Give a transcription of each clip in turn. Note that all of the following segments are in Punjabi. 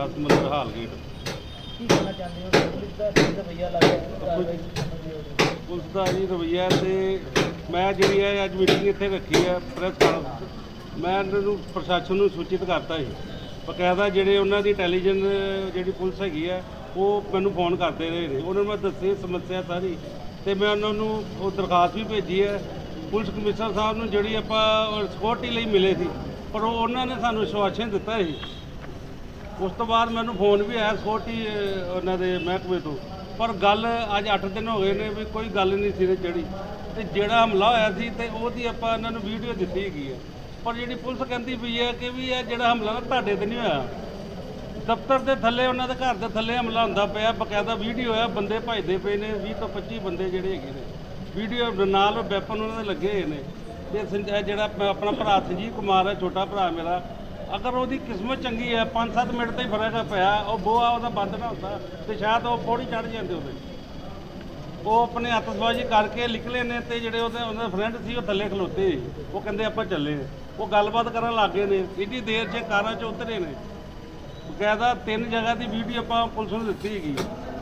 ਉਦਾਸ ਮੰਦਰ ਹਾਲਗੇਟ ਕੀ ਕਹਿਣਾ ਚਾਹੁੰਦੇ ਹੋ? ਪੁਲਿਸ ਦਾ ਕੀ ਰਵੱਈਆ ਲੱਗ ਰਿਹਾ ਹੈ ਕਾਰਵਾਈ ਸਮਝਦੇ ਹੋ ਪੁਲਿਸ ਦਾ ਜੀ ਰਵੱਈਆ ਤੇ ਮੈਂ ਜਿਹੜੀ ਹੈ ਅੱਜ ਮੀਟਿੰਗ ਇੱਥੇ ਰੱਖੀ ਹੈ ਪ੍ਰੈਸ ਕਾਨਫਰੰਸ ਮੈਂ ਇਹਨਾਂ ਨੂੰ ਪ੍ਰਸ਼ਾਸਨ ਨੂੰ ਸੂਚਿਤ ਕਰਤਾ ਸੀ ਬਕਾਇਦਾ ਜਿਹੜੇ ਉਹਨਾਂ ਦੀ ਇੰਟੈਲੀਜੈਂਸ ਜਿਹੜੀ ਪੁਲਿਸ ਹੈਗੀ ਹੈ ਉਹ ਮੈਨੂੰ ਫੋਨ ਕਰਦੇ ਰਹੇ ਨੇ। ਉਹਨਾਂ ਨੂੰ ਮੈਂ ਦੱਸੀ ਸਮੱਸਿਆ ਸਾਰੀ ਤੇ ਮੈਂ ਉਹਨਾਂ ਨੂੰ ਉਹ ਦਰਖਾਸਤ ਵੀ ਭੇਜੀ ਹੈ ਪੁਲਿਸ ਕਮਿਸ਼ਨਰ ਸਾਹਿਬ ਨੂੰ ਜਿਹੜੀ ਆਪਾਂ ਸਿਕਿਉਰਟੀ ਲਈ ਮਿਲੇ ਸੀ ਪਰ ਉਹ ਉਹਨਾਂ ਨੇ ਸਾਨੂੰ ਆਸ਼ਵਾਸਨ ਦਿੱਤਾ ਸੀ ਉਸ ਤੋਂ ਬਾਅਦ ਮੈਨੂੰ ਫੋਨ ਵੀ ਆਇਆ ਸਿਕਿਉਰਟੀ ਉਹਨਾਂ ਦੇ ਮਹਿਕਮੇ ਤੋਂ। ਪਰ ਗੱਲ ਅੱਜ 8 ਦਿਨ ਹੋ ਗਏ ਨੇ ਵੀ ਕੋਈ ਗੱਲ ਨਹੀਂ ਸੀ ਜਿਹੜੀ। ਤੇ ਜਿਹੜਾ ਹਮਲਾ ਹੋਇਆ ਸੀ ਤੇ ਉਹਦੀ ਆਪਾਂ ਇਹਨਾਂ ਨੂੰ ਵੀਡੀਓ ਦਿੱਤੀ ਹੈਗੀ ਹੈ ਪਰ ਜਿਹੜੀ ਪੁਲਿਸ ਕਹਿੰਦੀ ਪਈ ਹੈ ਕਿ ਵੀ ਇਹ ਜਿਹੜਾ ਹਮਲਾ ਨਾ ਤੁਹਾਡੇ ਤੇ ਨਹੀਂ ਹੋਇਆ। ਦਫ਼ਤਰ ਦੇ ਥੱਲੇ, ਉਹਨਾਂ ਦੇ ਘਰ ਦੇ ਥੱਲੇ ਹਮਲਾ ਹੁੰਦਾ ਪਿਆ, ਬਕਾਇਦਾ ਵੀਡੀਓ ਆ, ਬੰਦੇ ਭਜਦੇ ਪਏ ਨੇ 20 ਤੋਂ 25 ਬੰਦੇ ਜਿਹੜੇ ਹੈਗੇ ਨੇ। ਵੀਡੀਓ ਨਾਲ ਵੈਪਨ ਉਹਨਾਂ ਦੇ ਲੱਗੇ ਹੋਏ ਨੇ। ਤੇ ਸੰਜ- ਜਿਹੜਾ ਆਪਣਾ ਭਰਾ ਸੰਜੀਵ ਕੁਮਾਰ ਹੈ ਛੋਟਾ ਭਰਾ ਮੇਰਾ ਅਗਰ ਉਹਦੀ ਕਿਸਮਤ ਚੰਗੀ ਹੈ 5-7 ਮਿੰਟ ਤੇ ਹੀ ਫ਼ਰਕ ਪਿਆ, ਉਹ ਬੋਆ ਉਹਦਾ ਬੰਦ ਨਾ ਹੁੰਦਾ ਤੇ ਸ਼ਾਇਦ ਉਹ ਪੌੜੀ ਚੜ ਜਾਂਦੇ ਉਹਦੇ। ਉਹ ਆਪਣੇ ਹੱਥਸਬਾਜ਼ੀ ਕਰਕੇ ਨਿਕਲੇ ਨੇ ਤੇ ਜਿਹੜੇ ਉਹਦੇ ਉਹਨਾਂ ਦੇ ਫਰੈਂਡ ਸੀ, ਉਹ ਥੱਲੇ ਖਲੋਤੇ। ਉਹ ਕਹਿੰਦੇ ਆਪਾਂ ਚੱਲੇ ਉਹ ਗੱਲਬਾਤ ਕਰਨ ਲੱਗੇ ਨੇ। ਇੰਨੀ ਦੇਰ 'ਚ ਕਾਰਾਂ 'ਚ ਉਤਰੇ ਨੇ। ਬਕਾਇਦਾ ਤਿੰਨ ਜਗ੍ਹਾ ਦੀ ਵੀਡੀਓ ਆਪਾਂ ਪੁਲਿਸ ਨੂੰ ਦਿੱਤੀ ਹੈਗੀ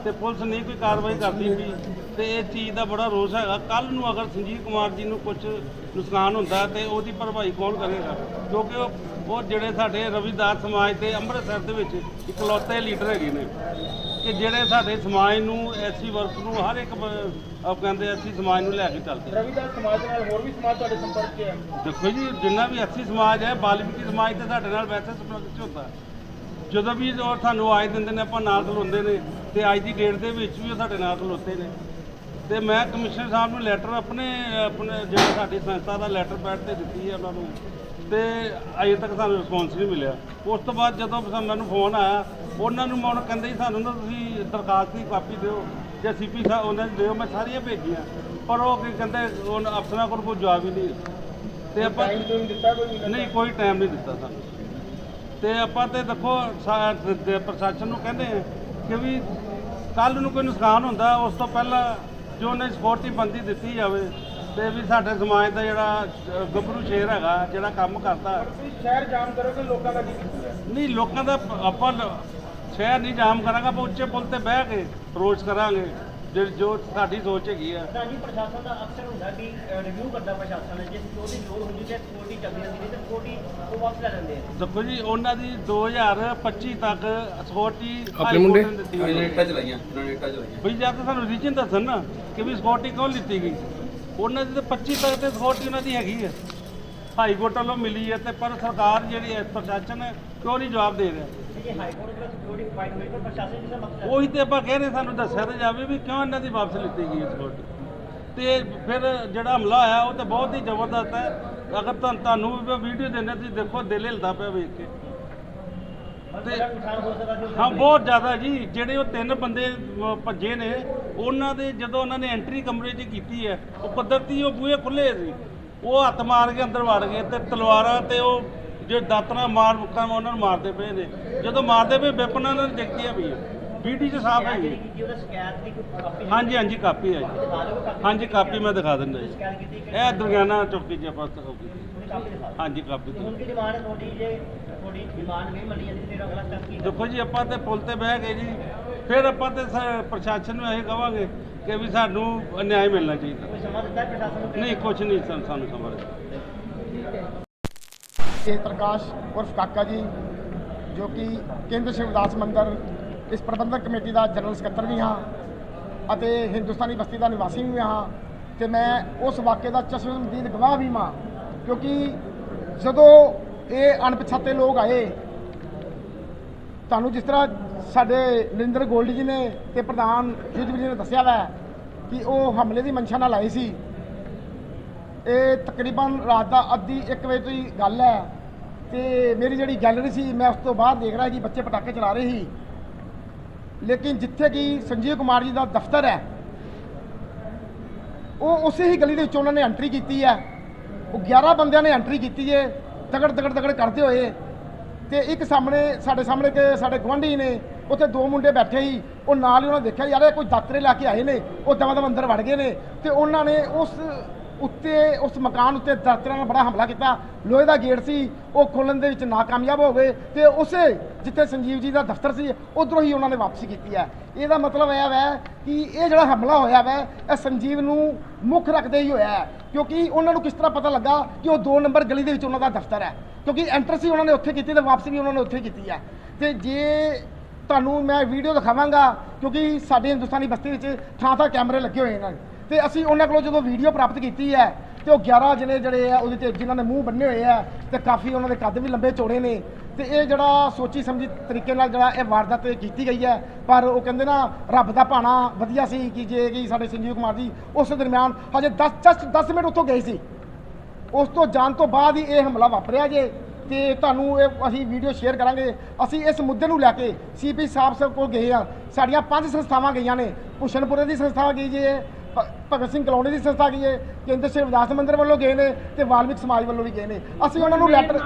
ਤੇ ਪੁਲਿਸ ਨਹੀਂ ਕੋਈ ਕਾਰਵਾਈ ਕਰਦੀ ਵੀ ਤੇ ਇਹ ਚੀਜ਼ ਦਾ ਬੜਾ ਰੋਸ ਹੈਗਾ। ਕੱਲ ਨੂੰ ਅਗਰ ਸੰਜੀਵ ਕੁਮਾਰ ਜੀ ਨੂੰ ਕੁਝ ਨੁਕਸਾਨ ਹੁੰਦਾ ਤੇ ਉਹਦੀ ਭਰਪਾਈ ਕੌਣ ਕਰੇਗਾ? ਕਿਉਂਕਿ ਉਹ ਉਹ ਜਿਹੜੇ ਸਾਡੇ ਰਵਿਦਾਸ ਸਮਾਜ ਤੇ ਅੰਮ੍ਰਿਤਸਰ ਦੇ ਵਿੱਚ ਇਕਲੌਤੇ ਲੀਡਰ ਹੈਗੇ ਨੇ। ਕਿ ਜਿਹੜੇ ਸਾਡੇ ਸਮਾਜ ਨੂੰ ਐਸੀ ਵਰਗ ਨੂੰ ਹਰ ਇੱਕ ਉਹ ਕਹਿੰਦੇ ਅਸੀਂ ਸਮਾਜ ਨੂੰ ਲੈ ਕੇ ਚੱਲਦੇ। ਰਵਿਦਾਸ ਸਮਾਜ ਨਾਲ ਹੋਰ ਵੀ ਸਮਾਜ ਤੁਹਾਡੇ ਸੰਪਰਕ 'ਚ ਹੈ? ਦੇਖੋ ਜੀ ਜਿੰਨਾ ਵੀ ਅੱਸੀ ਸਮਾਜ ਹੈ ਬਾਲਮੀਕੀ ਸਮਾਜ ਤੇ ਸਾਡੇ ਨਾਲ ਵੈਸੇ ਸੰਪਰਕ 'ਚ ਹੁੰਦਾ। ਜਦੋਂ ਵੀ ਉਹ ਸਾਨੂੰ ਆਏ ਦਿੰਦੇ ਨੇ ਆਪਾਂ ਨਾਲ ਖਲੋਂਦੇ ਨੇ ਤੇ ਅੱਜ ਦੀ ਡੇਟ ਦੇ ਵਿੱਚ ਵੀ ਉਹ ਸਾਡੇ ਨਾਲ ਖਲੋਤੇ ਨੇ। ਤੇ ਮੈਂ ਕਮਿਸ਼ਨਰ ਸਾਹਿਬ ਨੂੰ ਲੈਟਰ ਆਪਣੇ ਆਪਣੇ ਜਿਹੜਾ ਸਾਡੀ ਸੰਸਥਾ ਦਾ ਲੈਟਰ ਪੈਡ ਤੇ ਦਿੱਤੀ ਹੈ ਉਹਨਾਂ ਨੂੰ। ਤੇ ਅਜੇ ਤੱਕ ਸਾਨੂੰ ਰਿਸਪੌਂਸ ਨਹੀਂ ਮਿਲਿਆ। ਉਸ ਤੋਂ ਬਾਅਦ ਜਦੋਂ ਸਾ- ਮੈਨੂੰ ਫੋਨ ਆਇਆ ਉਹਨਾਂ ਨੂੰ ਮੈਂ ਹੁਣ ਕਹਿੰਦੇ ਸੀ ਸਾਨੂੰ ਨਾ ਤੁਸੀਂ ਦਰਖਾਸਤ ਦੀ ਕਾਪੀ ਦਿਓ ਜਾਂ ਸੀਪੀ ਸਾਹਿਬ ਉਹਨਾਂ ਨੂੰ ਦਿਓ ਮੈਂ ਸਾਰੀਆਂ ਭੇਜੀਆਂ। ਪਰ ਉਹ ਕੀ ਕਹਿੰਦੇ ਉਹ ਅਫਸਰਾਂ ਕੋਲ ਕੋਈ ਜਵਾਬ ਹੀ ਨਹੀਂ। ਤੇ ਆਪਾਂ ਨਹੀਂ ਕੋਈ ਟਾਈਮ ਨਹੀਂ ਦਿੱਤਾ ਸਾਨੂੰ। ਤੇ ਆਪਾਂ ਤੇ ਦੇਖੋ ਸਾ- ਦ- ਦ- ਪ੍ਰਸ਼ਾਸਨ ਨੂੰ ਕਹਿੰਦੇ ਆ ਕਿ ਵੀ ਕੱਲ ਨੂੰ ਕੋਈ ਨੁਕਸਾਨ ਹੁੰਦਾ ਉਸ ਤੋਂ ਪਹਿਲਾਂ ਜੋ ਉਹਨੇ ਸਕਿਉਰਟੀ ਬੰਦੀ ਦਿੱਤੀ ਜਾਵੇ ਤੇ ਵੀ ਸਾਡੇ ਸਮਾਜ ਦਾ ਜਿਹੜਾ ਅ, ਗੱਭਰੂ ਸ਼ੇਰ ਹੈਗਾ ਜਿਹੜਾ ਕੰਮ ਕਰਦਾ। ਤੁਸੀਂ ਸ਼ਹਿਰ ਜਾਮ ਕਰੋਗੇ ਲੋਕਾਂ ਦਾ ਕੀ ਕਸੂਰ ਹੈ? ਨਹੀਂ ਲੋਕਾਂ ਦਾ ਪ- ਆਪਾਂ ਲ- ਸ਼ਹਿਰ ਨਹੀਂ ਜਾਮ ਕਰਾਂਗਾ ਆਪਾਂ ਉੱਚੇ ਪੁਲ ਤੇ ਬਹਿ ਕੇ ਰੋਜ਼ ਕਰਾਂਗੇ ਜੋ ਜੋ ਸਾਡੀ ਸੋਚ ਹੈਗੀ ਆ। ਤਾਂ ਜੀ ਪ੍ਰਸ਼ਾਸਨ ਦਾ ਅਕਸਰ ਹੁੰਦਾ ਕਿ ਰਿਵਿਊ ਕਰਦਾ ਪ੍ਰਸ਼ਾਸਨ ਜੇ ਸਿਕਿਉਰਿਟੀ ਲੋੜ ਹੁੰਦੀ ਤੇ ਸਿਕਿਉਰਿਟੀ ਚੱਲਦੀ ਰਹਿੰਦੀ ਨਹੀਂ ਤੇ ਸਿਕਿਉਰਿਟੀ ਉਹ ਵਾਪਸ ਲੈ ਲੈਂਦੇ ਆ। ਦੇਖੋ ਜੀ ਉਹਨਾਂ ਦੀ 2025 ਤੱਕ ਸਕਿਉਰਟੀ ਆਪਣੇ ਮੁੰਡੇ? ਦਿੱਤੀ ਹੋਈ ਹੈ। ਜਨਰੇਟਾਂ ਚਲਾਈਆਂ ਜਨਰੇਟਾਂ ਚਲਾਈਆਂ। ਵੀ ਜਾਂ ਤਾਂ ਸਾਨੂੰ ਰੀਜਨ ਦੱਸਣ ਨਾ ਕਿ ਵੀ ਸਕਿਉਰਟੀ ਕਿਉਂ ਲਿੱਤੀ ਗਈ? ਉਹਨਾਂ ਦੀ ਤਾਂ 25 ਤੱਕ ਤੇ ਸਕਿਉਰਟੀ ਉਹਨਾਂ ਦੀ ਹੈਗੀ ਹੈ ਹਾਈ ਕੋਰਟ ਵੱਲੋਂ ਮਿਲੀ ਹੈ ਤੇ ਪਰ ਸਰਕਾਰ ਜਿਹੜੀ ਹੈ ਪ੍ਰਸ਼ਾਸਨ ਹੈ ਕਿਉਂ ਨਹੀਂ ਜਵਾਬ ਦੇ ਰਿਹਾ? ਕੋਰਟ ਉਹੀ ਤੇ ਆਪਾਂ ਕਹਿ ਰਹੇ ਸਾਨੂੰ ਦੱਸਿਆ ਤਾਂ ਜਾਵੇ ਵੀ ਕਿਉਂ ਇਹਨਾਂ ਦੀ ਵਾਪਸ ਲਿੱਤੀ ਗਈ ਹੈ ਸਕਿਉਰਟੀ ਤੇ ਫਿਰ ਜਿਹੜਾ ਹਮਲਾ ਹੋਇਆ ਉਹ ਤਾਂ ਬਹੁਤ ਹੀ ਜ਼ਬਰਦਸਤ ਹੈ। ਅਗਰ ਤੁਹਾਨੂੰ ਤੁਹਾਨੂੰ ਵੀ ਵੀਡੀਓ ਦੇਣੇ ਤੁਸੀਂ ਦੇਖੋ ਦਿਲ ਹਿਲਦਾ ਪਿਆ ਵੇਖ ਕੇ। ਹਾਂ, ਬਹੁਤ ਜ਼ਿਆਦਾ ਜੀ। ਜਿਹੜੇ ਉਹ ਤਿੰਨ ਬੰਦੇ ਭੱਜੇ ਨੇ, ਉਹਨਾਂ ਦੇ ਜਦੋਂ ਉਹਨਾਂ ਨੇ ਐਂਟਰੀ ਕਮਰੇ 'ਚ ਕੀਤੀ ਹੈ, ਉਹ ਕੁਦਰਤੀ ਉਹ ਬੂਹੇ ਖੁੱਲੇ ਸੀ ਉਹ ਹੱਥ ਮਾਰ ਕੇ ਅੰਦਰ ਵੜ ਗਏ ਤੇ ਤਲਵਾਰਾਂ ਤੇ ਉਹ ਜੇ ਦਾਤਰਾ ਮਾਰ ਮੁੱਕਾਂ ਉਹਨਾਂ ਨੂੰ ਮਾਰਦੇ ਪਏ ਨੇ। ਜਦੋਂ ਮਾਰਦੇ ਪਏ ਵਿਪਨਾਂ ਨਾਲ ਦੇਖਦੀਆਂ ਵੀ ਵੀਡੀਓ 'ਚ ਸਾਫ਼ ਹੈ ਜਿਹੜੀ ਹਾਂਜੀ ਹਾਂਜੀ, ਕਾਪੀ ਹੈ ਜੀ। ਹਾਂਜੀ, ਕਾਪੀ ਮੈਂ ਦਿਖਾ ਦਿੰਦਾ ਜੀ। ਇਹ ਦੁਰਗਿਆਨਾ ਚੌਕੀ 'ਚ ਆਪਾਂ ਹਾਂਜੀ, ਕਾਪੀ ਤੇ ਡਿਮਾਂਡ ਤੁਹਾਡੀ, ਜੇ ਦੇਖੋ ਜੀ ਆਪਾਂ ਤੇ ਪੁਲ ਤੇ ਬਹਿ ਗਏ ਜੀ। ਫਿਰ ਆਪਾਂ ਤੇ ਪ੍ਰਸ਼ਾਸਨ ਨੂੰ ਇਹ ਕਵਾਂਗੇ ਕਿ ਵੀ ਸਾਨੂੰ ਨਿਆਂ ਮਿਲਣਾ ਚਾਹੀਦਾ। ਨਹੀਂ ਕੁਝ ਨਹੀਂ ਸਾਨੂੰ ਸਾਨੂੰ ਸਮਝ ਕੇ ਪ੍ਰਕਾਸ਼ ਉਰਫ ਕਾਕਾ ਜੀ ਜੋ ਕਿ ਕੇਂਦਰ ਸ਼ਿਵਦਾਸ ਮੰਦਰ ਇਸ ਪ੍ਰਬੰਧਕ ਕਮੇਟੀ ਦਾ ਜਨਰਲ ਸਕੱਤਰ ਵੀ ਹਾਂ ਅਤੇ ਹਿੰਦੁਸਤਾਨੀ ਬਸਤੀ ਦਾ ਨਿਵਾਸੀ ਵੀ ਹਾਂ ਤੇ ਮੈਂ ਉਸ ਵਾਕਿਏ ਦਾ ਚਸ਼ਮਦੀਦ ਗਵਾਹ ਵੀ ਹਾਂ ਕਿਉਂਕਿ ਜਦੋਂ ਇਹ ਅਣਪਛਾਤੇ ਲੋਕ ਆਏ। ਤੁਹਾਨੂੰ ਜਿਸ ਤਰ੍ਹਾਂ ਸਾਡੇ ਨਰਿੰਦਰ ਗੋਲਡੀ ਜੀ ਨੇ ਤੇ ਪ੍ਰਧਾਨ ਯੁੱਧ ਜੀ ਨੇ ਦੱਸਿਆ ਵਾ ਕਿ ਉਹ ਹਮਲੇ ਦੀ ਮਨਸ਼ਾ ਨਾਲ ਆਏ ਸੀ। ਇਹ ਤਕਰੀਬਨ ਰਾਤ ਦਾ ਅੱਧੀ 1 ਵਜੇ ਤੋਂ ਗੱਲ ਹੈ। ਤੇ ਮੇਰੀ ਜਿਹੜੀ ਗੈਲਰੀ ਸੀ, ਮੈਂ ਉਸ ਤੋਂ ਬਾਅਦ ਦੇਖ ਰਿਹਾ ਕਿ ਬੱਚੇ ਪਟਾਕੇ ਚਲਾ ਰਹੇ ਸੀ। ਲੇਕਿਨ ਜਿੱਥੇ ਕਿ ਸੰਜੀਵ ਕੁਮਾਰ ਜੀ ਦਾ ਦਫ਼ਤਰ ਹੈ, ਉਹ ਉਸੇ ਹੀ ਗਲੀ ਦੇ ਵਿੱਚ ਉਹਨਾਂ ਨੇ ਐਂਟਰੀ ਕੀਤੀ ਹੈ। ਉਹ 11 ਬੰਦਿਆਂ ਨੇ ਐਂਟਰੀ ਕੀਤੀ ਹੈ। ਤਗੜ ਤਗੜ ਤਗੜ ਕਰਦੇ ਹੋਏ ਤੇ ਇੱਕ ਸਾਹਮਣੇ ਸਾਡੇ ਸਾਹਮਣੇ ਕਿ ਸਾਡੇ ਗੁਆਂਢੀ ਨੇ, ਉੱਥੇ ਦੋ ਮੁੰਡੇ ਬੈਠੇ ਸੀ, ਉਹ ਨਾਲ ਹੀ ਉਹਨਾਂ ਦੇਖਿਆ, ਯਾਰ ਇਹ ਕੋਈ ਦਾਤਰੇ ਲਾ ਕੇ ਆਏ ਨੇ, ਉਹ ਦਵਾ ਦਵਾ ਅੰਦਰ ਵੜ ਗਏ ਨੇ ਤੇ ਉਹਨਾਂ ਨੇ ਉਸ ਉੱਤੇ, ਉਸ ਮਕਾਨ ਉੱਤੇ ਦਾਤਰਾਂ ਨਾਲ ਬੜਾ ਹਮਲਾ ਕੀਤਾ। ਲੋਹੇ ਦਾ ਗੇਟ ਸੀ, ਉਹ ਖੋਲਣ ਦੇ ਵਿੱਚ ਨਾਕਾਮਯਾਬ ਹੋ ਗਏ ਤੇ ਉਸੇ ਜਿੱਥੇ ਸੰਜੀਵ ਜੀ ਦਾ ਦਫ਼ਤਰ ਸੀ, ਉਧਰੋਂ ਹੀ ਉਹਨਾਂ ਨੇ ਵਾਪਸੀ ਕੀਤੀ ਹੈ। ਇਹਦਾ ਮਤਲਬ ਇਹ ਹੈ ਕਿ ਇਹ ਜਿਹੜਾ ਹਮਲਾ ਹੋਇਆ ਵੈ, ਇਹ ਸੰਜੀਵ ਨੂੰ ਮੁੱਖ ਰੱਖਦੇ ਹੀ ਹੋਇਆ ਹੈ। ਕਿਉਂਕਿ ਉਹਨਾਂ ਨੂੰ ਕਿਸ ਤਰ੍ਹਾਂ ਪਤਾ ਲੱਗਾ ਕਿ ਉਹ 2 ਨੰਬਰ ਗਲੀ ਦੇ ਵਿੱਚ ਉਹਨਾਂ ਦਾ ਦਫ਼ਤਰ ਹੈ। ਕਿਉਂਕਿ ਐਂਟਰ ਸੀ ਉਹਨਾਂ ਨੇ ਉੱਥੇ ਕੀਤੀ ਤੇ ਵਾਪਸੀ ਵੀ ਉਹਨਾਂ ਨੇ ਉੱਥੇ ਕੀਤੀ ਹੈ। ਤੇ ਜੇ ਤੁਹਾਨੂੰ ਮੈਂ ਵੀਡੀਓ ਦਿਖਾਵਾਂਗਾ, ਕਿਉਂਕਿ ਸਾਡੇ ਹਿੰਦੁਸਤਾਨੀ ਬਸਤੀ ਵਿੱਚ ਥਾਂ ਥਾਂ ਕੈਮਰੇ ਲੱਗੇ ਹੋਏ ਨੇ। ਤੇ ਅਸੀਂ ਉਹਨਾਂ ਕੋਲੋਂ ਜਦੋਂ ਵੀਡੀਓ ਪ੍ਰਾਪਤ ਕੀਤੀ ਹੈ, ਤੇ ਉਹ 11 ਜਣੇ ਜਿਹੜੇ ਆ, ਉਹਦੇ ਤੇ ਜਿਨ੍ਹਾਂ ਨੇ ਮੂੰਹ ਬੰਨੇ ਹੋਏ ਆ, ਤੇ ਕਾਫੀ ਉਹਨਾਂ ਦੇ ਕੱਦ ਵੀ ਲੰਬੇ ਚੌੜੇ ਨੇ। ਤੇ ਇਹ ਜਿਹੜਾ ਸੋਚੀ ਸਮਝੀ ਤਰੀਕੇ ਨਾਲ ਜਿਹੜਾ ਇਹ ਵਾਰਦਾਤ ਕੀਤੀ ਗਈ ਹੈ, ਪਰ ਉਹ ਕਹਿੰਦੇ ਨਾ ਰੱਬ ਦਾ ਭਾਣਾ ਵਧੀਆ ਸੀ ਕਿ ਜੇ ਕਿ ਸਾਡੇ ਸੰਜੀਵ ਕੁਮਾਰ ਜੀ ਉਸ ਦਰਮਿਆਨ ਹਜੇ 10 ਜਸਟ 10 ਮਿੰਟ ਉੱਥੋਂ ਗਏ ਸੀ। ਉਸ ਤੋਂ ਜਾਣ ਤੋਂ ਬਾਅਦ ਹੀ ਇਹ ਹਮਲਾ ਵਾਪਰਿਆ ਜੇ, ਤੇ ਤੁਹਾਨੂੰ ਇਹ ਅਸੀਂ ਵੀਡੀਓ ਸ਼ੇਅਰ ਕਰਾਂਗੇ। ਅਸੀਂ ਇਸ ਮੁੱਦੇ ਨੂੰ ਲੈ ਕੇ ਸੀਪੀ ਸਾਹਿਬ ਸਭ ਕੋਲ ਗਏ ਆ ਸਾਡੀਆਂ ਪੰਜ ਸੰਸਥਾਵਾਂ ਗਈਆਂ ਨੇ। ਭੂਸ਼ਣਪੁਰੇ ਦੀ ਸੰਸਥਾ ਗਈ ਜੇ ਭਗਤ ਸਿੰਘ ਕਲੋਨੀ ਦੀ ਸੰਸਥਾ ਗਈ ਹੈ? ਕੇਂਦਰ ਸ਼੍ਰੀ ਵਿਦਾਸ ਮੰਦਿਰ ਵੱਲੋਂ ਗਏ ਨੇ ਤੇ ਵਾਲਮੀਕ ਸਮਾਜ ਵੱਲੋਂ ਵੀ ਗਏ ਨੇ। ਅਸੀਂ ਉਹਨਾਂ ਨੂੰ ਲੈਟਰ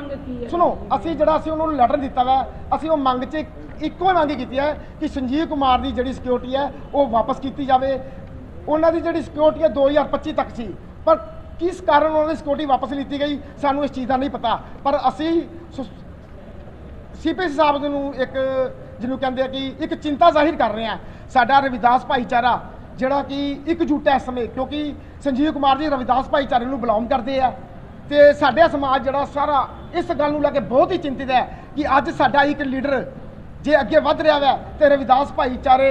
ਸੁਣੋ ਅਸੀਂ ਜਿਹੜਾ ਅਸੀਂ ਉਹਨਾਂ ਨੂੰ ਲੈਟਰ ਦਿੱਤਾ ਵਾ ਅਸੀਂ ਉਹ ਮੰਗ 'ਚ ਇੱਕੋ ਹੀ ਮੰਗ ਕੀਤੀ ਹੈ ਕਿ ਸੰਜੀਵ ਕੁਮਾਰ ਦੀ ਜਿਹੜੀ ਸਿਕਿਉਰਿਟੀ ਹੈ ਉਹ ਵਾਪਸ ਕੀਤੀ ਜਾਵੇ। ਉਹਨਾਂ ਦੀ ਜਿਹੜੀ ਸਿਕਿਉਰਿਟੀ ਹੈ 2025 ਤੱਕ ਸੀ। ਪਰ ਕਿਸ ਕਾਰਨ ਉਹਨਾਂ ਦੀ ਸਿਕਿਉਰਿਟੀ ਵਾਪਸ ਲਿੱਤੀ ਗਈ ਸਾਨੂੰ ਇਸ ਚੀਜ਼ ਦਾ ਨਹੀਂ ਪਤਾ। ਪਰ ਅਸੀਂ ਸੀਪੀ ਸਾਹਿਬ ਨੂੰ ਇੱਕ ਜਿਹਨੂੰ ਕਹਿੰਦੇ ਆ ਕਿ ਇੱਕ ਚਿੰਤਾ ਜ਼ਾਹਿਰ ਕਰ ਰਹੇ ਆ ਸਾਡਾ ਰਵਿਦਾਸ ਭਾਈਚਾਰਾ ਜਿਹੜਾ ਕਿ ਇਕਜੁੱਟ ਹੈ ਇਸ ਸਮੇਂ, ਕਿਉਂਕਿ ਸੰਜੀਵ ਕੁਮਾਰ ਜੀ ਰਵਿਦਾਸ ਭਾਈਚਾਰੇ ਨੂੰ ਬਿਲੋਂਗ ਕਰਦੇ ਆ। ਤੇ ਸਾਡਾ ਸਮਾਜ ਜਿਹੜਾ ਸਾਰਾ ਇਸ ਗੱਲ ਨੂੰ ਲੈ ਕੇ ਬਹੁਤ ਹੀ ਚਿੰਤਿਤ ਹੈ ਕਿ ਅੱਜ ਸਾਡਾ ਇੱਕ ਲੀਡਰ ਜੇ ਅੱਗੇ ਵੱਧ ਰਿਹਾ ਹੈ ਤੇ ਰਵਿਦਾਸ ਭਾਈਚਾਰੇ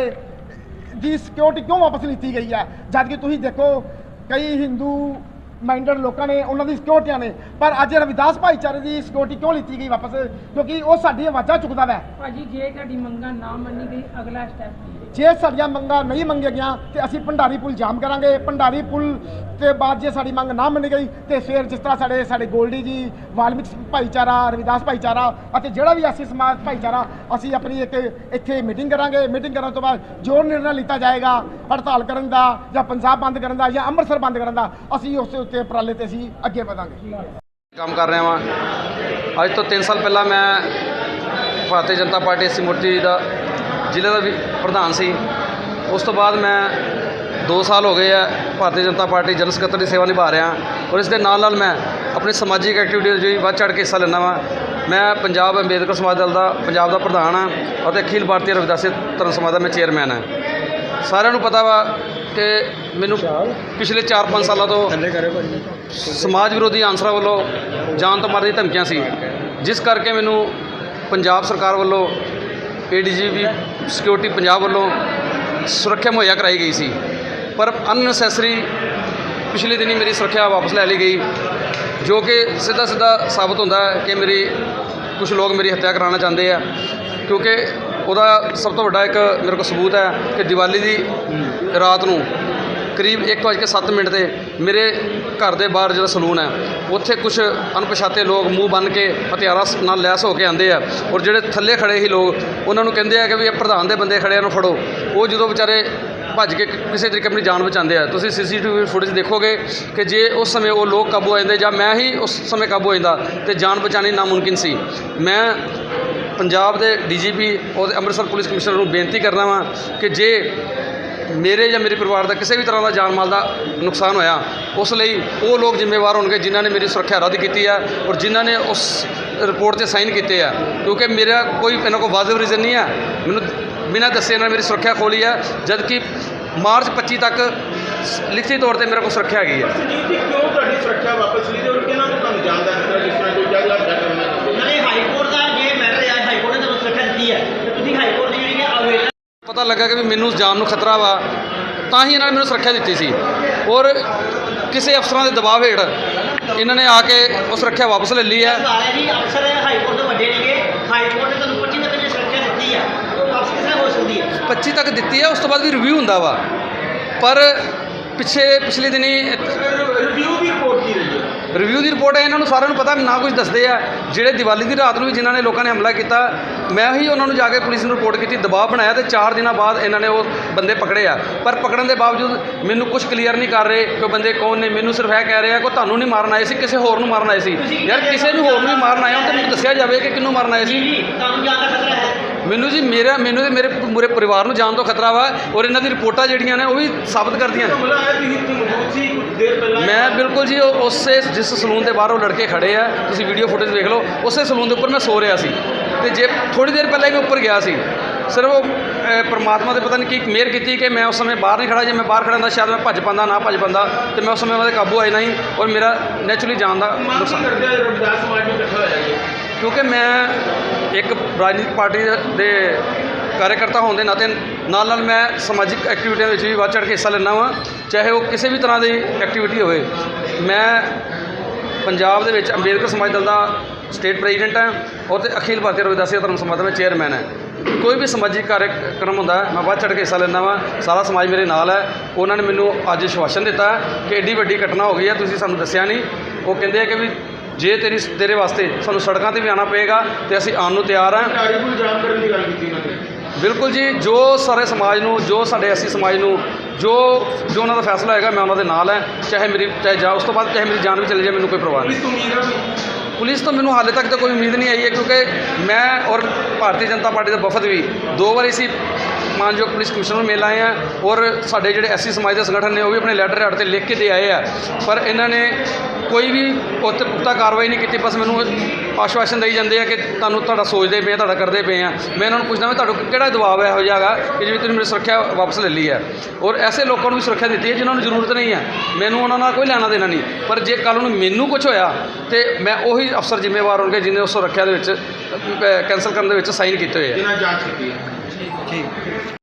ਦੀ ਸਿਕਿਉਰਿਟੀ ਕਿਉਂ ਵਾਪਸ ਲਿੱਤੀ ਗਈ ਹੈ? ਜਦ ਕਿ ਤੁਸੀਂ ਦੇਖੋ, ਕਈ ਹਿੰਦੂ ਮਾਈਂਡਡ ਲੋਕਾਂ ਨੇ ਉਹਨਾਂ ਦੀ ਸਿਕਿਉਰਿਟੀਆਂ ਨੇ। ਪਰ ਅੱਜ ਰਵਿਦਾਸ ਭਾਈਚਾਰੇ ਦੀ ਸਿਕਿਉਰਿਟੀ ਕਿਉਂ ਲਿੱਤੀ ਗਈ ਵਾਪਸ? ਕਿਉਂਕਿ ਉਹ ਸਾਡੀ ਆਵਾਜ਼ਾਂ ਚੁੱਕਦਾ ਵੈ। ਭਾਜੀ ਜੇ ਤੁਹਾਡੀ ਮੰਗਾਂ ਨਾ ਮੰਨੀ ਗਈ ਅਗਲਾ ਸਟੈਪ ਕੀ ਜੇ ਸਾਡੀਆਂ ਮੰਗਾਂ ਨਹੀਂ ਮੰਗੀਆਂ ਗਈਆਂ ਤੇ ਅਸੀਂ ਭੰਡਾਰੀ ਪੁਲ ਜਾਮ ਕਰਾਂਗੇ। ਭੰਡਾਰੀ ਪੁਲ ਤੇ ਬਾਅਦ ਜੇ ਸਾਡੀ ਮੰਗ ਨਾ ਮੰਨੀ ਗਈ ਤੇ ਫਿਰ ਜਿਸ ਤਰ੍ਹਾਂ ਸਾਡੇ ਸਾਡੇ ਗੋਲਡੀ ਜੀ ਵਾਲਮੀਕ ਭਾਈਚਾਰਾ ਰਵਿਦਾਸ ਭਾਈਚਾਰਾ ਅਤੇ ਜਿਹੜਾ ਵੀ ਅਸੀਂ ਸਮਾਜ ਭਾਈਚਾਰਾ ਅਸੀਂ ਆਪਣੀ ਇੱਕ ਇੱਥੇ ਮੀਟਿੰਗ ਕਰਾਂਗੇ। ਮੀਟਿੰਗ ਕਰਨ ਤੋਂ ਬਾਅਦ ਜੋ ਨਿਰਣਾ ਲਿੱਤਾ ਜਾਏਗਾ ਹੜਤਾਲ ਕਰਨ ਦਾ ਜਾਂ ਪੰਜਾਬ ਬੰਦ ਕਰਨ ਦਾ ਜਾਂ ਅੰਮ੍ਰਿਤਸਰ ਬੰਦ ਕਰਨ ਦਾ ਅਸੀਂ ਉਸ ਦੇ ਉਪਰਾਲੇ ਤੇ ਅਸੀਂ ਅੱਗੇ ਵਧਾਂਗੇ। ਕੰਮ ਕਰ ਰਿਹਾ ਵਾਂ। ਅੱਜ ਤੋਂ 3 ਸਾਲ ਪਹਿਲਾਂ ਮੈਂ ਭਾਰਤੀ ਜਨਤਾ ਪਾਰਟੀ ਐਸੀ ਮੋਰਚੇ ਦਾ ਜ਼ਿਲ੍ਹੇ ਦਾ ਵੀ ਪ੍ਰਧਾਨ ਸੀ। ਉਸ ਤੋਂ ਬਾਅਦ ਮੈਂ 2 ਸਾਲ ਹੋ ਗਏ ਆ ਭਾਰਤੀ ਜਨਤਾ ਪਾਰਟੀ ਜਨਰਲ ਸਕੱਤਰ ਦੀ ਸੇਵਾ ਨਿਭਾ ਰਿਹਾ। ਔਰ ਇਸ ਦੇ ਨਾਲ ਨਾਲ ਮੈਂ ਆਪਣੀ ਸਮਾਜਿਕ ਐਕਟੀਵਿਟੀ ਵਿੱਚ ਵੀ ਵੱਧ ਚੜ੍ਹ ਕੇ ਹਿੱਸਾ ਲੈਂਦਾ ਵਾਂ। ਮੈਂ ਪੰਜਾਬ ਅੰਬੇਦਕਰ ਸਮਾਜ ਦਲ ਦਾ, ਪੰਜਾਬ ਦਾ ਪ੍ਰਧਾਨ ਹਾਂ। ਅਤੇ ਅਖਿਲ ਭਾਰਤੀ ਰਵਿਦਾਸੀ ਧਰਮ ਸਮਾਜ ਦਾ ਮੈਂ ਚੇਅਰਮੈਨ ਹਾਂ। ਸਾਰਿਆਂ ਨੂੰ ਪਤਾ ਵਾ ਕਿ ਮੈਨੂੰ ਪਿਛਲੇ 4-5 ਸਾਲਾਂ ਤੋਂ ਸਮਾਜ ਵਿਰੋਧੀ ਆਨਸਰਾਂ ਵੱਲੋਂ ਜਾਨ ਤੋਂ ਮਾਰਨ ਦੀ ਧਮਕੀਆਂ ਸੀ। ਜਿਸ ਕਰਕੇ ਮੈਨੂੰ ਪੰਜਾਬ ਸਰਕਾਰ ਵੱਲੋਂ ਏਡੀਜੀਪੀ ਸਿਕਿਉਰਿਟੀ ਪੰਜਾਬ ਵੱਲੋਂ ਸੁਰੱਖਿਆ ਮੁਹੱਈਆ ਕਰਾਈ ਗਈ ਸੀ। ਪਰ ਅਨਨੈਸੈਸਰੀ ਪਿਛਲੇ ਦਿਨੀ ਮੇਰੀ ਸੁਰੱਖਿਆ ਵਾਪਸ ਲੈ ਲਈ ਗਈ ਜੋ ਕਿ ਸਿੱਧਾ ਸਿੱਧਾ ਸਾਬਤ ਹੁੰਦਾ ਹੈ ਕਿ ਮੇਰੀ ਕੁਝ ਲੋਕ ਮੇਰੀ ਹੱਤਿਆ ਕਰਾਉਣਾ ਚਾਹੁੰਦੇ ਆ। ਕਿਉਂਕਿ ਉਹਦਾ ਸਭ ਤੋਂ ਵੱਡਾ ਇੱਕ ਮੇਰੇ ਕੋਲ ਸਬੂਤ ਹੈ ਕਿ ਦੀਵਾਲੀ ਦੀ ਰਾਤ ਨੂੰ ਕਰੀਬ 1:07 ਮਿੰਟ ਤੇ ਮੇਰੇ ਘਰ ਦੇ ਬਾਹਰ ਜਿਹੜਾ ਸਲੂਨ ਹੈ, ਉੱਥੇ ਕੁਝ ਅਣਪਛਾਤੇ ਲੋਕ ਮੂੰਹ ਬੰਨ ਕੇ ਹਥਿਆਰਾਂ ਨਾਲ ਲੈਸ ਹੋ ਕੇ ਆਂਦੇ ਆ ਔਰ ਜਿਹੜੇ ਥੱਲੇ ਖੜੇ ਹੀ ਲੋਕ, ਉਹਨਾਂ ਨੂੰ ਕਹਿੰਦੇ ਆ ਕਿ ਵੀ ਇਹ ਪ੍ਰਧਾਨ ਦੇ ਬੰਦੇ ਖੜੇ ਨੂੰ ਫੜੋ। ਉਹ ਜਦੋਂ ਵਿਚਾਰੇ ਭੱਜ ਕੇ ਕਿਸੇ ਤਰੀਕੇ ਆਪਣੀ ਜਾਨ ਬਚਾਉਂਦੇ ਆ। ਤੁਸੀਂ ਸੀਸੀਟੀਵੀ ਫੁਟੇਜ ਦੇਖੋਗੇ ਕਿ ਜੇ ਉਸ ਸਮੇਂ ਉਹ ਲੋਕ ਕਾਬੂ ਆ ਜਾਂਦੇ ਜਾਂ ਮੈਂ ਹੀ ਉਸ ਸਮੇਂ ਕਾਬੂ ਹੋ ਜਾਂਦਾ, ਤੇ ਜਾਨ ਬਚਾਣੀ ਨਾਮੁਮਕਿਨ ਸੀ। ਮੈਂ ਪੰਜਾਬ ਦੇ ਡੀਜੀਪੀ ਔਰ ਅੰਮ੍ਰਿਤਸਰ ਪੁਲਿਸ ਕਮਿਸ਼ਨਰ ਨੂੰ ਬੇਨਤੀ ਕਰਨਾ ਵਾਂ ਕਿ ਜੇ ਮੇਰੇ ਜਾਂ ਮੇਰੇ ਪਰਿਵਾਰ ਦਾ ਕਿਸੇ ਵੀ ਤਰ੍ਹਾਂ ਦਾ ਜਾਨ ਮਾਲ ਦਾ ਨੁਕਸਾਨ ਹੋਇਆ ਉਸ ਲਈ ਉਹ ਲੋਕ ਜ਼ਿੰਮੇਵਾਰ ਹੋਣਗੇ ਜਿਨ੍ਹਾਂ ਨੇ ਮੇਰੀ ਸੁਰੱਖਿਆ ਰੱਦ ਕੀਤੀ ਹੈ ਔਰ ਜਿਨ੍ਹਾਂ ਨੇ ਉਸ ਰਿਪੋਰਟ ਤੇ ਸਾਈਨ ਕੀਤੇ ਆ ਕਿਉਂਕਿ ਮੇਰਾ ਕੋਈ ਇਹਨਾਂ ਕੋਲ ਵਾਜਬ ਰੀਜ਼ਨ ਨਹੀਂ ਹੈ। ਮੈਨੂੰ ਬਿਨਾਂ ਦੱਸੇ ਇਹਨਾਂ ਨੇ ਮੇਰੀ ਸੁਰੱਖਿਆ ਖੋਲੀ ਹੈ ਜਦ ਕਿ ਮਾਰਚ 25 ਤੱਕ ਲਿਖਤੀ ਤੌਰ ਤੇ ਮੇਰੇ ਕੋਲ ਸੁਰੱਖਿਆ ਹੈਗੀ ਹੈ। ਜੀ ਕਿਉਂ ਤੁਹਾਡੀ ਸੁਰੱਖਿਆ ਵਾਪਸ ਲਈ ਤੇ ਔਰ ਕਿਹਨਾਂ ਨੂੰ ਤੁਹਾਨੂੰ ਜਾਣਦਾ ਦਿੱਤਾ ਜਿਸ ਤਰ੍ਹਾਂ ਕੋਈ ਜੱਜ ਹੱਥਾ ਕਰਨਾ ਨਾਲੇ ਹਾਈ ਕੋਰਟ ਦਾ ਜੇ ਮੈਟਰ ਹੈ ਹਾਈ ਕੋਰਟ ਨੇ ਤੁਹਾਨੂੰ ਸੁਰੱਖਿਆ ਦਿੱਤੀ ਹੈ। ਤੇ ਤੁਸੀਂ ਹਾਈ ਕੋਰਟ ਦੀ ਜਿਹੜੀ ਹੈ ਅਵੇਲ ਪਤਾ ਲੱਗਾ ਕਿ ਵੀ ਮੈਨੂੰ ਜਾਨ ਨੂੰ ਖਤਰਾ ਵਾ ਤਾਂ ਹੀ ਇਹਨਾਂ ਨੇ ਮੈਨੂੰ ਸੁਰੱਖਿਆ ਦਿੱਤੀ ਸੀ। ਔਰ ਕਿਸੇ ਅਫਸਰਾਂ ਦੇ ਦਬਾਅ ਹੇਠ ਇਹਨਾਂ ਨੇ ਆ ਕੇ ਉਹ ਸੁਰੱਖਿਆ ਵਾਪਸ ਲੈ ਲਈ ਹੈ। ਹੈ ਜੀ ਅਫਸਰ ਹਾਈ ਕੋਰਟ ਦੇ ਵੱਡੇ ਨੇਗੇ ਹਾਈ ਕੋਰਟ ਨੇ ਤੁਹਾਨੂੰ 25 ਤੱਕ ਸੁਰੱਖਿਆ ਦਿੱਤੀ ਹੈ ਉਹ ਵਾਪਸ ਕਿਸ ਹੋ ਸਕਦੀ ਹੈ 25 ਤੱਕ ਦਿੱਤੀ ਹੈ ਉਸ ਤੋਂ ਬਾਅਦ ਵੀ ਰਿਵਿਊ ਹੁੰਦਾ ਵਾ। ਪਰ ਪਿੱਛੇ ਪਿਛਲੇ ਦਿਨੀ ਰਿਵਿਊ ਦੀ ਰਿਪੋਰਟ ਕੀ ਰਹੀ ਹੈ ਰਿਵਿਊ ਦੀ ਰਿਪੋਰਟ ਹੈ, ਇਹਨਾਂ ਨੂੰ ਸਾਰਿਆਂ ਨੂੰ ਪਤਾ ਨਾ ਕੁਝ ਦੱਸਦੇ ਆ। ਜਿਹੜੇ ਦੀਵਾਲੀ ਦੀ ਰਾਤ ਨੂੰ ਵੀ ਜਿਨ੍ਹਾਂ ਨੇ ਲੋਕਾਂ ਨੇ ਹਮਲਾ ਕੀਤਾ, ਮੈਂ ਹੀ ਉਹਨਾਂ ਨੂੰ ਜਾ ਕੇ ਪੁਲਿਸ ਨੂੰ ਰਿਪੋਰਟ ਕੀਤੀ, ਦਬਾਅ ਬਣਾਇਆ ਤੇ 4 ਦਿਨਾਂ ਬਾਅਦ ਇਹਨਾਂ ਨੇ ਉਹ ਬੰਦੇ ਪਕੜੇ ਆ। ਪਰ ਪਕੜਨ ਦੇ ਬਾਵਜੂਦ ਮੈਨੂੰ ਕੁਝ ਕਲੀਅਰ ਨਹੀਂ ਕਰ ਰਹੇ ਕਿ ਉਹ ਬੰਦੇ ਕੌਣ ਨੇ। ਮੈਨੂੰ ਸਿਰਫ ਇਹ ਕਹਿ ਰਹੇ ਆ ਕਿ ਤੁਹਾਨੂੰ ਨਹੀਂ ਮਾਰਨ ਆਏ ਸੀ, ਕਿਸੇ ਹੋਰ ਨੂੰ ਮਾਰਨ ਆਏ ਸੀ। ਯਾਰ, ਕਿਸੇ ਨੂੰ ਹੋਰ ਨੂੰ ਵੀ ਮਾਰਨ ਆਇਆ ਹੋ ਤਾਂ ਮੈਨੂੰ ਦੱਸਿਆ ਜਾਵੇ ਕਿ ਕਿਹਨੂੰ ਮਾਰਨ ਆਏ ਸੀ। ਤੁਹਾਨੂੰ ਜਾਨ ਖਤਰਾ ਹੈ। ਮੈਨੂੰ ਜੀ ਮੇਰਾ ਮੈਨੂੰ ਤੇ ਮੇਰੇ ਪੂਰੇ ਪਰਿਵਾਰ ਨੂੰ ਜਾਣ ਤੋਂ ਖਤਰਾ ਵਾ ਔਰ ਇਹਨਾਂ ਦੀ ਰਿਪੋਰਟਾਂ ਜਿਹੜੀਆਂ ਨੇ ਉਹ ਵੀ ਸਾਬਤ ਕਰਦੀਆਂ ਨੇ। ਮੈਂ ਬਿਲਕੁਲ ਜੀ ਉਹ ਉਸੇ ਜਿਸ ਸਲੂਨ ਦੇ ਬਾਹਰ ਉਹ ਲੜਕੇ ਖੜੇ ਆ ਤੁਸੀਂ ਵੀਡੀਓ ਫੁਟੇਜ ਵੇਖ ਲਓ ਉਸੇ ਸਲੂਨ ਦੇ ਉੱਪਰ ਮੈਂ ਸੋ ਰਿਹਾ ਸੀ। ਤੇ ਜੇ ਥੋੜੀ ਦੇਰ ਪਹਿਲਾਂ ਹੀ ਮੈਂ ਉੱਪਰ ਗਿਆ ਸੀ ਸਿਰਫ ਉਹ ਪ੍ਰਮਾਤਮਾ ਦੇ ਪਤਾ ਨਹੀਂ ਕੀ ਮਿਹਰ ਕੀਤੀ ਕਿ ਮੈਂ ਉਸ ਸਮੇਂ ਬਾਹਰ ਨਹੀਂ ਖੜਾ ਜੇ ਮੈਂ ਬਾਹਰ ਖੜਾ ਹੁੰਦਾ ਸ਼ਾਇਦ ਮੈਂ ਭੱਜ ਪਾਉਂਦਾ ਨਾ ਭੱਜ ਪਾਉਂਦਾ ਤੇ ਮੈਂ ਉਸ ਸਮੇਂ ਉਹਨਾਂ ਦੇ ਕਾਬੂ ਆਏ ਨਹੀਂ ਔਰ ਮੇਰਾ ਨੈਚੁਰਲੀ ਜਾਨ ਦਾ ਨੁਕਸਾਨ ਕਿਉਂਕਿ ਮੈਂ ਇੱਕ ਰਾਜਨੀਤਿਕ ਪਾਰਟੀ ਦੇ ਕਾਰਜਕਰਤਾ ਹੋਣ ਦੇ ਨਾਤੇ ਨਾਲ ਨਾਲ ਮੈਂ ਸਮਾਜਿਕ ਐਕਟੀਵਿਟੀਆਂ ਵਿੱਚ ਵੀ ਵੱਧ ਚੜ੍ਹ ਕੇ ਹਿੱਸਾ ਲੈਂਦਾ ਵਾਂ, ਚਾਹੇ ਉਹ ਕਿਸੇ ਵੀ ਤਰ੍ਹਾਂ ਦੀ ਐਕਟੀਵਿਟੀ ਹੋਵੇ। ਮੈਂ ਪੰਜਾਬ ਦੇ ਵਿੱਚ ਅੰਬੇਦਕਰ ਸਮਾਜ ਦਲ ਦਾ ਸਟੇਟ ਪ੍ਰੈਜ਼ੀਡੈਂਟ ਹਾਂ ਔਰ ਤੇ ਅਖਿਲ ਭਾਰਤੀ ਰਵਿਦਾਸੀ ਧਰਮ ਸਮਾਜ ਦਾ ਮੈਂ ਚੇਅਰਮੈਨ ਹਾਂ। ਕੋਈ ਵੀ ਸਮਾਜਿਕ ਕਾਰਜਕ੍ਰਮ ਹੁੰਦਾ, ਮੈਂ ਵੱਧ ਚੜ੍ਹ ਕੇ ਹਿੱਸਾ ਲੈਂਦਾ ਵਾਂ। ਸਾਰਾ ਸਮਾਜ ਮੇਰੇ ਨਾਲ ਹੈ। ਉਹਨਾਂ ਨੇ ਮੈਨੂੰ ਅੱਜ ਵਿਸ਼ਵਾਸਨ ਦਿੱਤਾ ਕਿ ਐਡੀ ਵੱਡੀ ਘਟਨਾ ਹੋ ਗਈ ਹੈ, ਤੁਸੀਂ ਸਾਨੂੰ ਦੱਸਿਆ ਨਹੀਂ। ਉਹ ਕਹਿੰਦੇ ਆ ਕਿ ਵੀ ਜੇ ਤੇਰੀ ਤੇਰੇ ਵਾਸਤੇ ਸਾਨੂੰ ਸੜਕਾਂ ਤੇ ਵੀ ਆਉਣਾ ਪਏਗਾ ਤੇ ਅਸੀਂ ਆਉਣ ਨੂੰ ਤਿਆਰ ਹਾਂ। ਸਰਕਾਰੀ ਨੂੰ ਜਾਮ ਕਰਨ ਦੀ ਗੱਲ ਕੀਤੀ ਇਹਨਾਂ ਨੇ। ਬਿਲਕੁਲ ਜੀ ਜੋ ਸਾਰੇ ਸਮਾਜ ਨੂੰ ਜੋ ਸਾਡੇ ਅਸੀਂ ਸਮਾਜ ਨੂੰ ਜੋ ਜੋ ਉਹਨਾਂ ਦਾ ਫੈਸਲਾ ਹੋਏਗਾ ਮੈਂ ਉਹਨਾਂ ਦੇ ਨਾਲ ਹੈ। ਚਾਹੇ ਮੇਰੀ ਚਾਹੇ ਜਾ ਉਸ ਤੋਂ ਬਾਅਦ ਚਾਹੇ ਮੇਰੀ ਜਾਨ ਵੀ ਚਲੇ ਜਾਏ ਮੈਨੂੰ ਕੋਈ ਪਰਵਾਹ ਨਹੀਂ। ਪੁਲਿਸ ਤੋਂ ਮੈਨੂੰ ਹਾਲੇ ਤੱਕ ਤਾਂ ਕੋਈ ਉਮੀਦ ਨਹੀਂ ਆਈ ਹੈ ਕਿਉਂਕਿ ਮੈਂ ਔਰ ਭਾਰਤੀ ਜਨਤਾ ਪਾਰਟੀ ਦਾ ਵਫਦ ਵੀ ਦੋ ਵਾਰੀ ਸੀ ਮਾਨਯੋਗ ਪੁਲਿਸ ਕਮਿਸ਼ਨਰ ਨੂੰ ਮਿਲ ਆਏ ਆ ਔਰ ਸਾਡੇ ਜਿਹੜੇ ਐਸਸੀ ਸਮਾਜ ਦੇ ਸੰਗਠਨ ਨੇ ਉਹ ਵੀ ਆਪਣੇ ਲੈਟਰ ਹੈਡ ਤੇ ਲਿਖ ਕੇ ਦੇ ਆਏ ਆ। ਪਰ ਇਹਨਾਂ ਨੇ ਕੋਈ ਵੀ ਉੱਤੇ ਪੁਖਤਾ ਕਾਰਵਾਈ ਨਹੀਂ ਕੀਤੀ ਬਸ ਮੈਨੂੰ ਆਸ਼ਵਾਸਨ ਦੇਈ ਜਾਂਦੇ ਆ ਕਿ ਤੁਹਾਨੂੰ ਤੁਹਾਡਾ ਸੋਚਦੇ ਪਏ ਆ ਤੁਹਾਡਾ ਕਰਦੇ ਪਏ ਆ। ਮੈਂ ਇਹਨਾਂ ਨੂੰ ਪੁੱਛਦਾ ਵੀ ਤੁਹਾਨੂੰ ਕਿਹੜਾ ਦਬਾਅ ਹੈ ਇਹੋ ਜਿਹਾ ਹੈਗਾ ਕਿ ਜਿਵੇਂ ਤੁਸੀਂ ਮੇਰੀ ਸੁਰੱਖਿਆ ਵਾਪਸ ਲੈ ਲਈ ਹੈ? ਔਰ ਐਸੇ ਲੋਕਾਂ ਨੂੰ ਵੀ ਸੁਰੱਖਿਆ ਦਿੱਤੀ ਹੈ ਜਿਨ੍ਹਾਂ ਨੂੰ ਜ਼ਰੂਰਤ ਨਹੀਂ ਹੈ। ਮੈਨੂੰ ਉਹਨਾਂ ਨਾਲ ਕੋਈ ਲੈਣਾ ਦੇਣਾ ਨਹੀਂ। ਪਰ ਜੇ ਕੱਲ੍ਹ ਨੂੰ ਮੈਨੂੰ ਕੁਝ ਹੋਇਆ ਤੇ ਮੈਂ ਉਹੀ ਅਫਸਰ ਜ਼ਿੰਮੇਵਾਰ ਹੋਣਗੇ ਜਿਨੇ ਉਸ ਸੁਰੱਖਿਆ ਦੇ ਵਿੱਚ ਕੈਂਸਲ ਕਰਨ ਦੇ ਵਿੱਚ ਸਾਈਨ ਕੀਤੇ ਹੋਏ ਆ। ਜਿਹਨਾਂ ਜਾਂਚ ਕੀਤੀ ਹੈ?